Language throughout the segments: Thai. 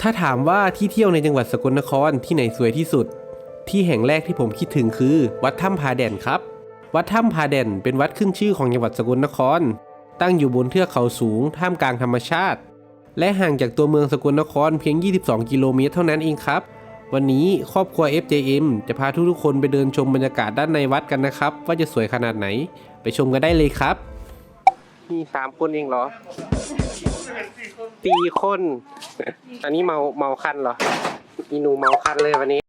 ถ้าถามว่าที่เที่ยวในจังหวัดสกลนครที่ไหนสวยที่สุด ที่แห่งแรกที่ผมคิดถึงคือ วัดถ้ำผาแด่นครับ วัดถ้ำผาแด่นเป็นวัดขึ้นชื่อของจังหวัดสกลนคร ตั้งอยู่บนเทือกเขาสูงท่ามกลางธรรมชาติ และห่างจากตัวเมืองสกลนครเพียง 22 กิโลเมตรเท่านั้นเองครับ วันนี้ครอบครัว FJM จะพาทุกๆคนไปเดินชมบรรยากาศด้านในวัดกันนะครับ ว่าจะสวยขนาดไหน ไปชมกันได้เลยครับ มีสามคนเองเหรอ ตีคน อันนี้เมาเมาคันเหรออีนูเมาคันเลยวันนี้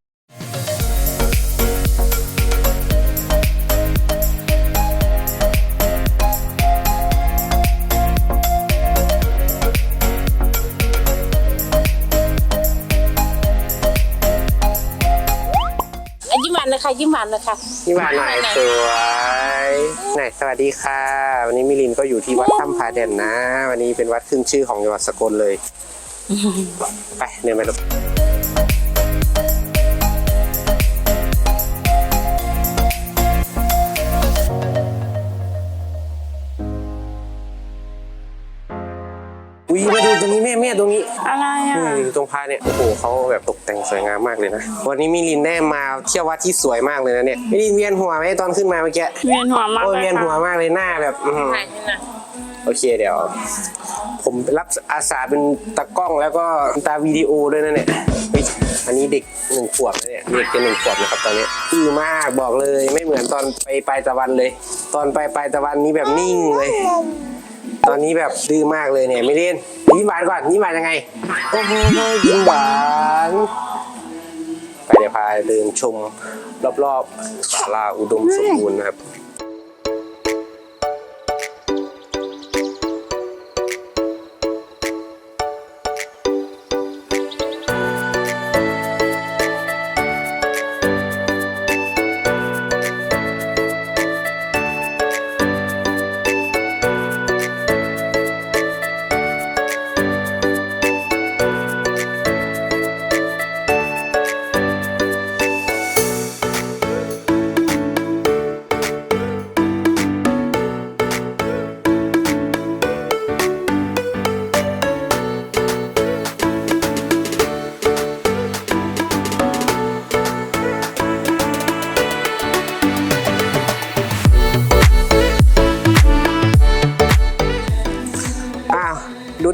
ยิ้มหวานนะคะนี่หวานหน่อยสวยไหนสวัสดีค่ะ วันนี้มิลินก็อยู่ที่วัดถ้ำพาเด่นนะ วันนี้เป็นวัดขึ้นชื่อของจังหวัดสกลเลย ไปเดินไปเลยี่ยตรงนี้อะไรอะนี่ตรงพาเนี่ยโอ้โหเขาแบบตกแต่งสวยงามมากเลยนะวันนี้มีลินแนมมาเที่ยววัดที่สวยมากเลยนะเนี่ยมิลินเวียนหัวไหมตอนขึ้นมาเมื่อกี้เวียนหัวมากโอ้ยเวียนหัวมากเลยหน้าแบบอโอเคเดี๋ยว ผมรับอาสาเป็นตากล้องแล้วก็ตาวิดีโอด้วยนะเนี่ยอันนี้เด็กหนึ่งขวบนะเนี่ยเด็กจะหนึ่งขวบนะครับตอนนี้อื้อมากบอกเลยไม่เหมือนตอนไปปลายตะวันเลย ตอนไปปลายตะวันนี้แบบนิ่งเลย ตอนนี้แบบดื้อมากเลยเนี่ยไม่เล่นยิ้มหวานก่อนยิ้มหวานยังไงโอ้ยิ้มหวานไปเดี๋ยวพาเดินชมรอบๆศาลาอุดมสมบูรณ์นะครับ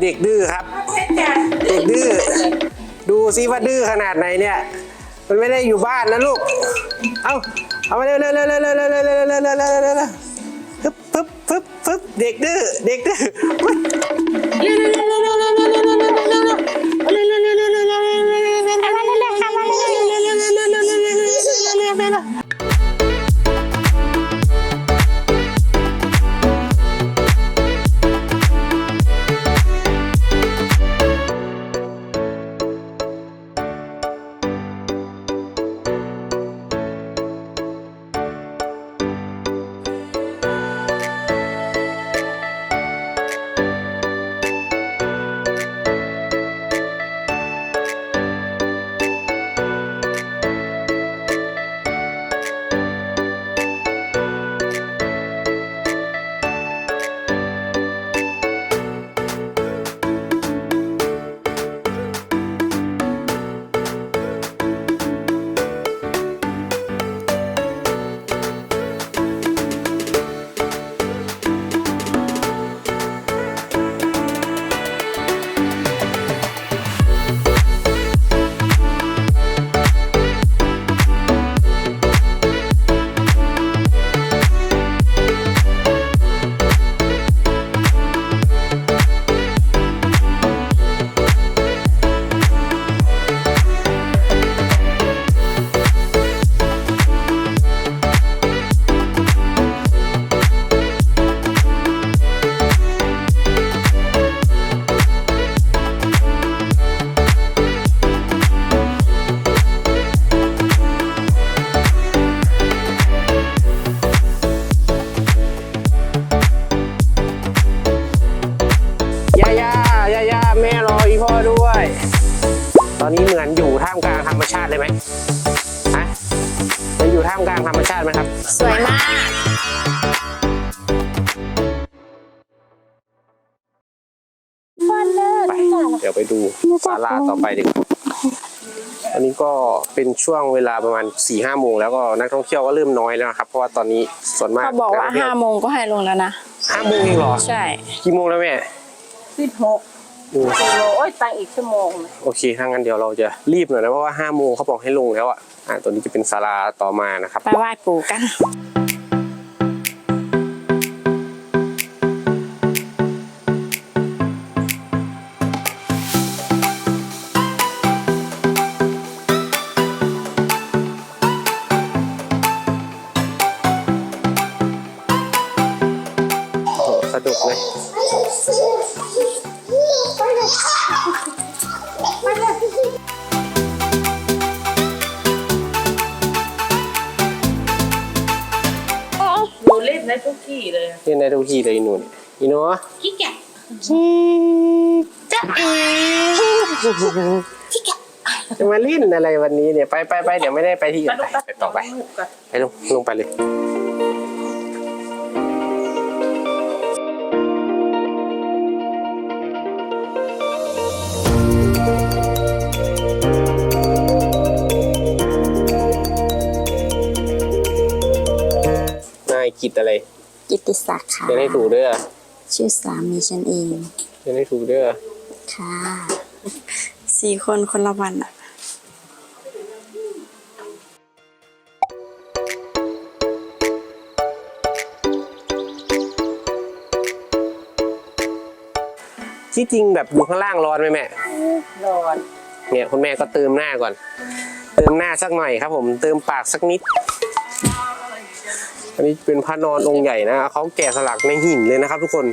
เด็กดื้อครับ เด็กดื้อ ดูซิว่าดื้อขนาดไหนเนี่ย มันไม่ได้อยู่บ้านนะลูก เอาเอามาเร็วเร็วเร็วเร็วเร็วเร็วเร็วเร็วเร็วเร็วเร็วปึ๊บปึ๊บปึ๊บปึ๊บเด็กดื้อ เด็กดื้อ ตอนนี้เหมือนอยู่ท่ามกลางธรรมชาติเลยไหมฮะเหมันอยู่ท่ามกลางธรรมชาติไหมครับ สวยมากวันเลิศไปที่ไหนล่ะเดี๋ยวไปดูศาลาต่อไปดีกว่าอันนี้ก็เป็นช่วงเวลาประมาณ4ี่ห้าโมงแล้วก็นักท่องเที่ยวก็เริ่มน้อยแล้วนะครับ เพราะว่าตอนนี้ส่วนมากเขาบอกว่าห้าโมงก็ให้ลงแล้วนะห้าโมงเองเหรอใช่กี่โมงแล้วแม่สิบหก อืม กิโลโอ้ยตังอีกชั่วโมงนะโอเคถ้างั้นเดี๋ยวเราจะรีบหน่อยนะเพราะว่าห้าโมงเขาบอกให้ลงแล้วอะอ่าตัวนี้จะเป็นศาลาต่อมานะครับ ไปไหว้ปู่กัน เลยเล่นได้ทุกที่เลยอีหนูนี่อีหนูขี้แกะจะมาเล่นอะไรวันนี้เนี่ยไปไปไปเดี๋ยวไม่ได้ไปที่อื่นไปไปต่อไปลูกกันไปลงลงไปเลยนายกิดอะไร กิตติศักดิ์ค่ะเรียนให้ถูกเด้อชื่อสามีฉันเองเรียนให้ถูกเด้อค่ะ สี่คนคนละวันอะที่จริงแบบอยู่ข้างล่างร้อนไหมแม่นอนเนี่ยคุณแม่ก็เติมหน้าก่อน เติมหน้าสักหน่อยครับผม เติมปากสักนิด อันนี้เป็นพระนอนองค์ใหญ่นะเขาแกะสลักในหินเลยนะครับ ทุกคน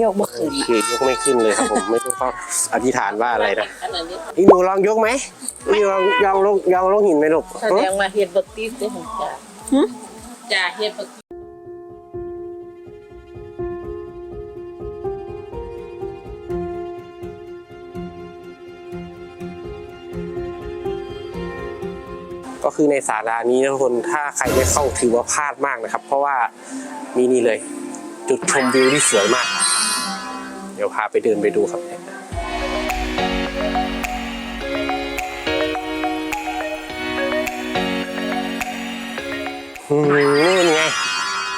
โยกบ่โอขึ้นเคยกไม่ขึ้นเลยครับผม ไม่รู้เขาอธิษฐานว่าอะไรนะอันนั้นนี่อีหนูลองยกไหมอีหนูลองยองลงยองลงหินไหมลูกแสดงว่าเฮ็ดบักตีได้ของจ่าจ่าเฮ็ดบักก็คือในศาลานี้นะทุกคนถ้าใครไม่เข้าถือว่าพลาดมากนะครับ เพราะว่ามีนี่เลย จุดชมวิวที่สวยมาก เดี๋ยวพาไปเดินไปดูครับอืมนู่นไง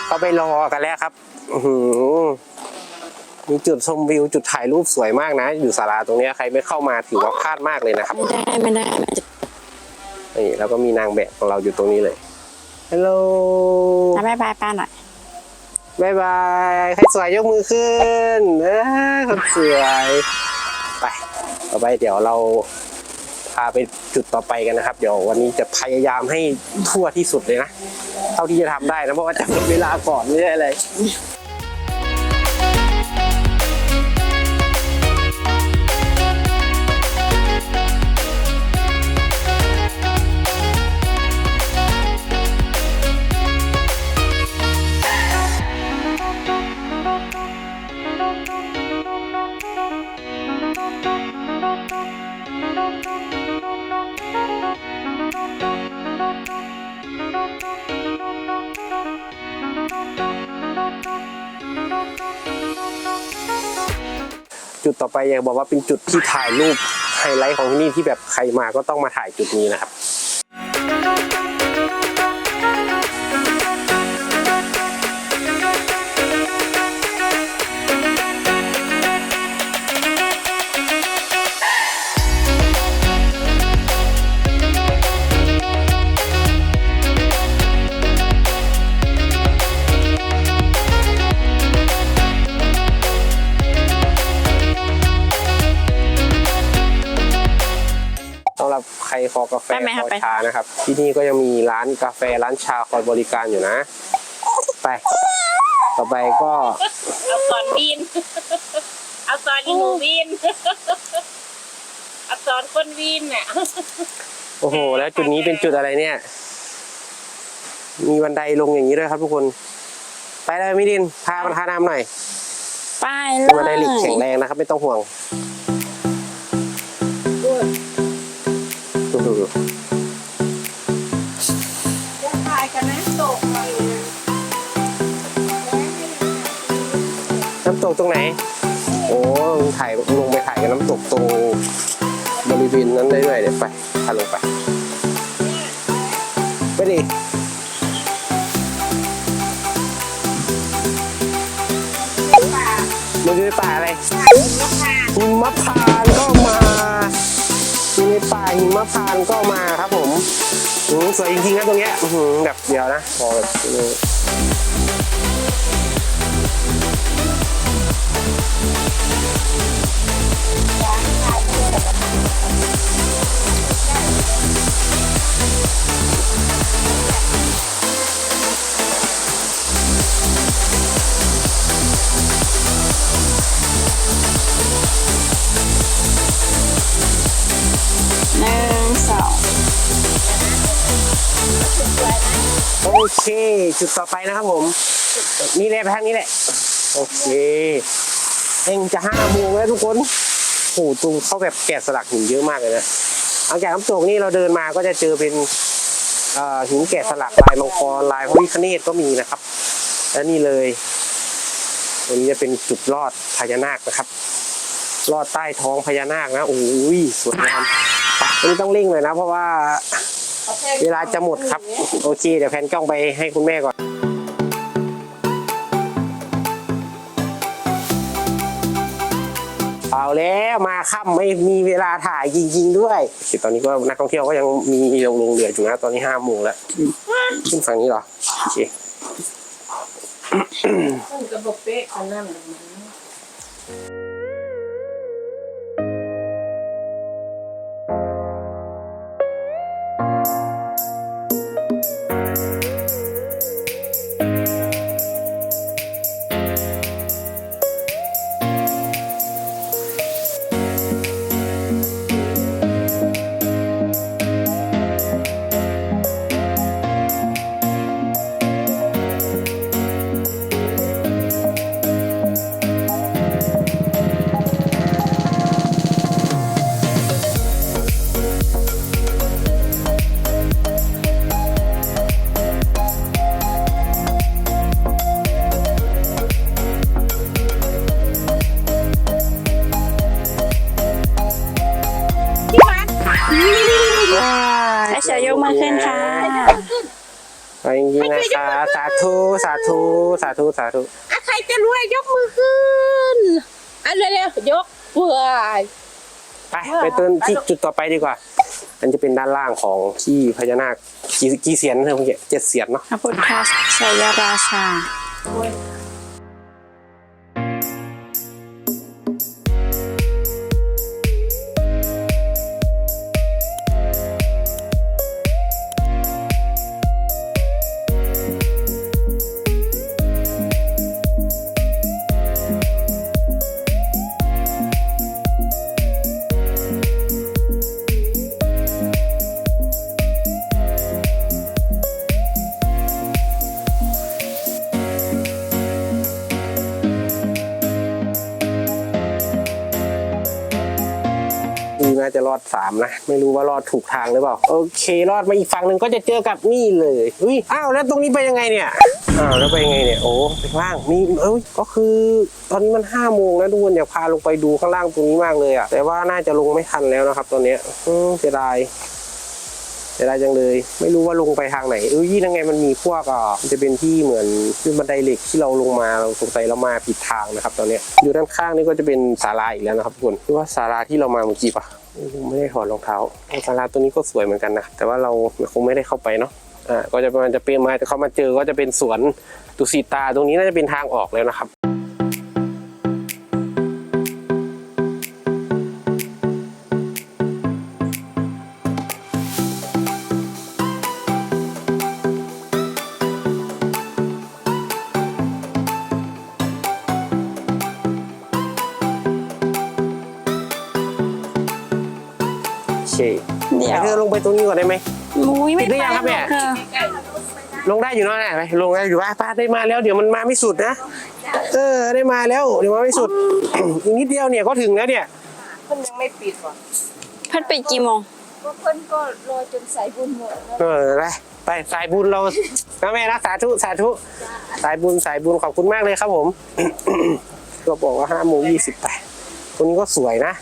เขาไปรอกันแล้วครับอือหือมีจุดชมวิวจุดถ่ายรูปสวยมากนะ อยู่ศาลาตรงเนี้ยใครไม่เข้ามาถือว่าพลาดมากเลยนะครับไม่ได้ไม่ได้ไม่ได้นี่แล้วก็มีนางแบบของเราอยู่ตรงนี้เลยฮัลโหลทำบายบายป้าหน่อย บายบายใครสวยยกมือขึ้นเออคนสวยไปต่อไปเดี๋ยวเราพาไปจุดต่อไปกันนะครับ เดี๋ยววันนี้จะพยายามให้ทั่วที่สุดเลยนะ เท่าที่จะทำได้นะเพราะว่าจะหมดเวลาก่อนไม่ใช่อะไร ไปอยากบอกว่าเป็นจุดที่ถ่ายรูปไฮไลท์ของที่นี่ที่แบบใครมาก็ต้องมาถ่ายจุดนี้นะครับ ไปไหมคครับอไปชานะครับ ที่นี่ก็ยังมีร้านกาแฟร้านชาคอยบริการอยู่นะ ไป ต่อไปก็เอาตอนวินเอาตอนอีหนูวินเอาตอนคนวินน่ะโอ้โห แล้วจุดนี้เป็นจุดอะไรเนี่ย มีบันไดลงอย่างนี้ด้วยครับทุกคน ไปเลยมิดิน พามันพาน้ำหน่อย ไปเลบันไดเหล็กยแข็งแรงนะครับ ไม่ต้องห่วง ตกตรงไหน โอ้ถ่ายลงไปถ่ายกับน้ำตกตรงบริเวณนั้นได้ด้วยเดี๋ยวไปพาลงไปไปดิมันคือป่าอะไรหิมพานต์ก็มาอยู่ในป่าหิมพานต์ก็มาครับผมอืมสวยจริงๆนะตรงเนี้ยอื้อหือแบบเดียวนะพอแบบ จุดต่อไปนะครับผมนี่แหละไปทางนี้แหละ โอเคเองจะห้าโมงแล้วทุกคนโอ้โหตรงเขาแบบแกะสลักหินเยอะมากเลยนะหลังจากน้ำตกนี่เราเดินมาก็จะเจอเป็นหินแกะสลักลายมังกรลายพระวิคเนตก็มีนะครับ และนี่เลยตรงนี้จะเป็นจุดลอดพญานาคนะครับลอดใต้ท้องพญานาคนะโอ้ยสวยงามไปอันนี้ต้องเร่งเลยนะ เพราะว่า เวลาจะหมดครับ โอเค เดี๋ยวแพนกล้องไปให้คุณแม่ก่อน เอาแล้วมาค่ำไม่มีเวลาถ่ายจริง ๆ ด้วยตอนนี้ก็นักท่องเที่ยวก็ยังมีลงลงเรืออยู่นะตอนนี้ห้าโมงแล้วขึ้นฝั่งนี้เหรอโอเคมันกระบอกเป๊ะอันนั้นน่ะมัน ให้เฉยยกมือขึ้นค่ะไปจริงๆนะคะ สาธุสาธุสาธุสาธุอะใครจะรวยยกมือขึ้นอะเร็วๆยกเพื่อไปไปเติมที่จุดต่อไปดีกว่า อันจะเป็นด้านล่างของที่พญานาคกี่กี่เสียนเท่าไหร่เจ็ดเสียนเนาะพระพุทธชัยราชา รอดสามนะ ไม่รู้ว่ารอดถูกทางหรือเปล่า โอเค รอดมาอีกฝั่งหนึ่งก็จะเจอกับนี่เลยอุ้ยอ้าวแล้วตรงนี้ไปยังไงเนี่ยอ้าวแล้วไปยังไงเนี่ย โอ้ไปข้างล่างมีเอ้ยก็คือตอนนี้มันห้าโมงแล้วทุกคนอยากพาลงไปดูข้างล่างตรงนี้มากเลยอะแต่ว่าน่าจะลงไม่ทันแล้วนะครับ ตอนนี้อืมเสียดายเสียดายจังเลย ไม่รู้ว่าลงไปทางไหนเอ้ยยังไงมันมีพวกอะมันจะเป็นที่เหมือนขึ้นบันไดเหล็กที่เราลงมาเราสงสัยเรามาผิดทางนะครับ ตอนนี้อยู่ด้านข้างนี่ก็จะเป็นศาลาอีกแล้วนะครับทุกคนหรือว่าศาลาที่เรามาเมื่อกี้ปะ ไม่ได้ถอดรองเท้าศาลาตัวนี้ก็สวยเหมือนกันนะ แต่ว่าเราคงไม่ได้เข้าไปเนาะอ่าก็จะประมาณจะเปลี่ยนมาจะเข้ามาเจอก็จะเป็นสวนดุสิตาตรงนี้น่าจะเป็นทางออกแล้วนะครับ ไปตรงนี้ก่อนได้ไหมมุ้ยไม่ปิดหรือยังครับไปแม่ หรอกค่ะลงได้อยู่เนาะไหมลงได้อยู่ว่าป้าได้มาแล้วเดี๋ยวมันมาไม่สุดนะ เออได้มาแล้วเดี๋ยวมาไม่สุด อีกนิดเดียวเนี่ยก็ถึงแล้วเนี่ยมันยังไม่ปิดว่ะเพัดไปกี่โมงก็เพิ่นก็รอจนสายบุญหมดแล้ว เออไปไปสายบุญเรา นะแม่นะสาธุสาธุสายบุญสายบุญขอบคุณมากเลยครับผม ก็บอกว่าห้าโมงยี่สิบไปคนนี้ก็สวยนะ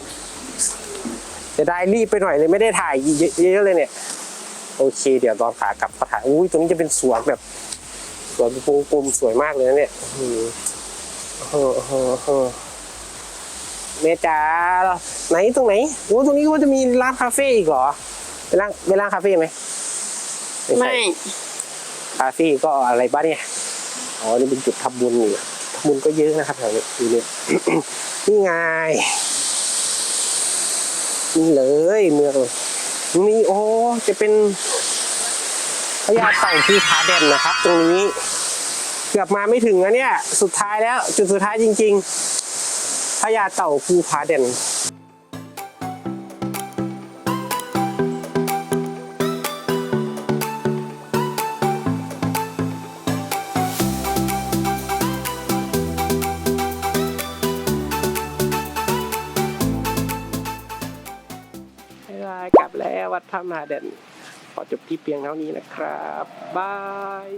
จะได้รีบไปหน่อยเลยไม่ได้ถ่ายเยอะๆเลยเนี่ย โอเค เดี๋ยวตอนขากลับก็ถ่ายอุ้ยตรงนี้จะเป็นสวนแบบสวนเป็นวงกลมสวยมากเลยนะเนี่ยอืมเออเออเออแม่จ๋าไหนตรงไหนโอ้ตรงนี้ก็จะมีร้านคาเฟ่อีกเหรอเป็นร้านเป็นร้านคาเฟ่ไหมใช่ไม่คาเฟ่ก็อะไรบ้างเนี่ยอ๋อนี่เป็นจุดทำบุญอยู่ทำบุญก็เยอะนะครับแถวนี้ดูเนี่ยนี่ไง นี่เลยเมืองมีโอ้จะเป็นพญาเต่าภูผาเด่นนะครับ ตรงนี้ เกือบมาไม่ถึงนะเนี่ย สุดท้ายแล้ว จุดสุดท้ายจริง ๆพญาเต่าภูผาเด่น วัดพระมหาเด่นขอจบที่เพียงเท่านี้นะครับบาย